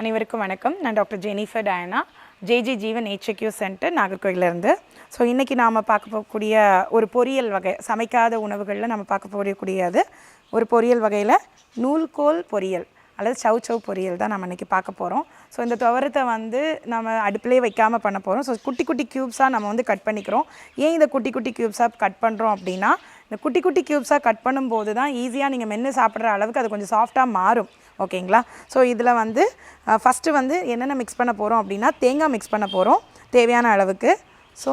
அனைவருக்கும் வணக்கம். நான் doctor Jennifer Diana JG Jeevan HQ centre நாகர்கோயிலேருந்து so இன்றைக்கி நாம் பார்க்க போகக்கூடிய ஒரு பொரியல் வகை சமைக்காத உணவுகளில் நம்ம பார்க்க போகக்கூடியது. ஒரு பொரியல் வகையில் நூல்கோல் பொரியல் அல்லது சவ் சவ் பொரியல் தான் நம்ம இன்றைக்கி பார்க்க போகிறோம் ஸோ இந்த துவரத்தை வந்து நம்ம அடுப்பிலே வைக்காமல் பண்ண போகிறோம் ஸோ குட்டி குட்டி க்யூப்ஸாக நம்ம வந்து கட் பண்ணிக்கிறோம். ஏன் இதை குட்டி குட்டி க்யூப்ஸாக கட் பண்ணுறோம் அப்படின்னா இந்த குட்டி குட்டி க்யூப்ஸாக கட் பண்ணும்போது தான் ஈஸியாக நீங்கள் மென்று சாப்பிட்ற அளவுக்கு அது கொஞ்சம் சாஃப்டாக மாறும். ஓகேங்களா? ஸோ இதில் வந்து ஃபஸ்ட்டு வந்து என்னென்ன மிக்ஸ் பண்ண போகிறோம் அப்படின்னா தேங்காய் மிக்ஸ் பண்ண போகிறோம் தேவையான அளவுக்கு. ஸோ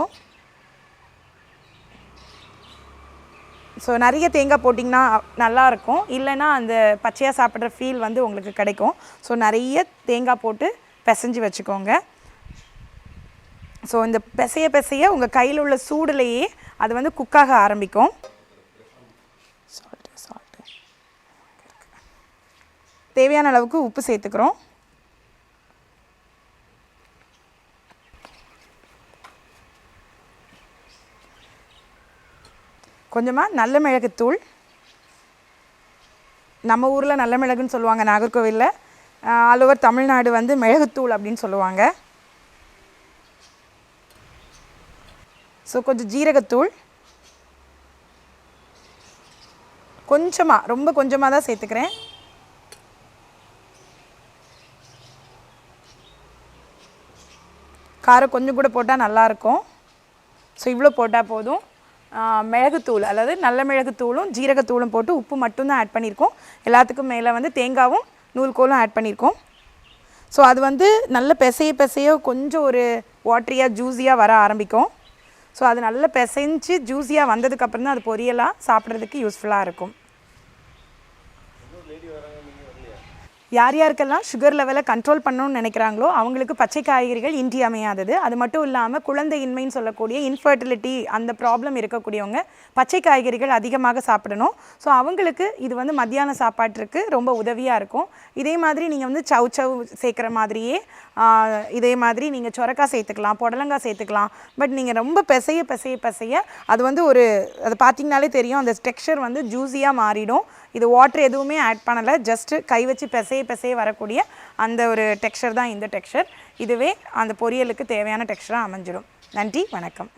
ஸோ நிறைய தேங்காய் போட்டிங்கன்னா நல்லாயிருக்கும் இல்லைன்னா அந்த பச்சையாக சாப்பிட்ற ஃபீல் வந்து உங்களுக்கு கிடைக்கும். ஸோ நிறைய தேங்காய் போட்டு பிசைஞ்சு வச்சுக்கோங்க. ஸோ இந்த பிசைய பிசைய உங்கள் கையில் உள்ள சூடுலேயே அது வந்து குக்காக ஆரம்பிக்கும். தேவையான அளவுக்கு உப்பு சேர்த்துக்கிறோம். கொஞ்சமாக நல்ல மிளகுத்தூள். நம்ம ஊரில் நல்ல மிளகுன்னு சொல்லுவாங்க நாகர்கோவிலில். ஆல் ஓவர் தமிழ்நாடு வந்து மிளகுத்தூள் அப்படின்னு சொல்லுவாங்க. ஸோ கொஞ்சம் ஜீரகத்தூள். கொஞ்சமாக ரொம்ப கொஞ்சமாக தான் சேர்த்துக்கிறேன். காரம் கொஞ்சம் கூட போட்டால் நல்லாயிருக்கும். ஸோ இவ்வளோ போட்டால் போதும். மிளகுத்தூள் அதாவது நல்ல மிளகுத்தூளும் ஜீரகத்தூளும் போட்டு உப்பு மட்டும்தான் ஆட் பண்ணியிருக்கோம். எல்லாத்துக்கும் மேலே வந்து தேங்காவும் நூல்கோலும் ஆட் பண்ணியிருக்கோம். ஸோ அது வந்து நல்ல பிசைய பிசைய கொஞ்சம் ஒரு வாட்ரியாக ஜூஸியாக வர ஆரம்பிக்கும். ஸோ அது நல்லா பிசைஞ்சு ஜூஸியாக வந்ததுக்கப்புறம் தான் அது பொரியலாக சாப்பிட்றதுக்கு யூஸ்ஃபுல்லாக இருக்கும். யார் யாருக்கெல்லாம் சுகர் லெவலை கண்ட்ரோல் பண்ணணும்னு நினைக்கிறாங்களோ அவங்களுக்கு பச்சை காய்கறிகள் இன்றியமையாதது. அது மட்டும் இல்லாமல் குழந்தையின்மைன்னு சொல்லக்கூடிய இன்ஃபர்டிலிட்டி அந்த ப்ராப்ளம் இருக்கக்கூடியவங்க பச்சை காய்கறிகள் அதிகமாக சாப்பிடணும். ஸோ அவங்களுக்கு இது வந்து மத்தியான சாப்பாட்டிற்கு ரொம்ப உதவியாக இருக்கும். இதே மாதிரி நீங்கள் வந்து சவ் சவ் சேர்க்குற மாதிரியே இதே மாதிரி நீங்கள் சொரக்காய் சேர்த்துக்கலாம் புடலங்காய் சேர்த்துக்கலாம். பட் நீங்கள் ரொம்ப பிசைய பிசைய பிசைய அது வந்து ஒரு அது பார்த்தீங்கனாலே தெரியும். அந்த டெக்ஸ்சர் வந்து ஜூஸியாக மாறிடும். இது வாட்டர் எதுவுமே ஆட் பண்ணலை. ஜஸ்ட்டு கை வச்சு பிசைய பிசைய வரக்கூடிய அந்த ஒரு டெக்ஸ்சர் தான் இந்த டெக்ஸ்சர் இதுவே அந்த பொரியலுக்கு தேவையான டெக்ஸ்டராக அமைஞ்சிடும் நன்றி வணக்கம்.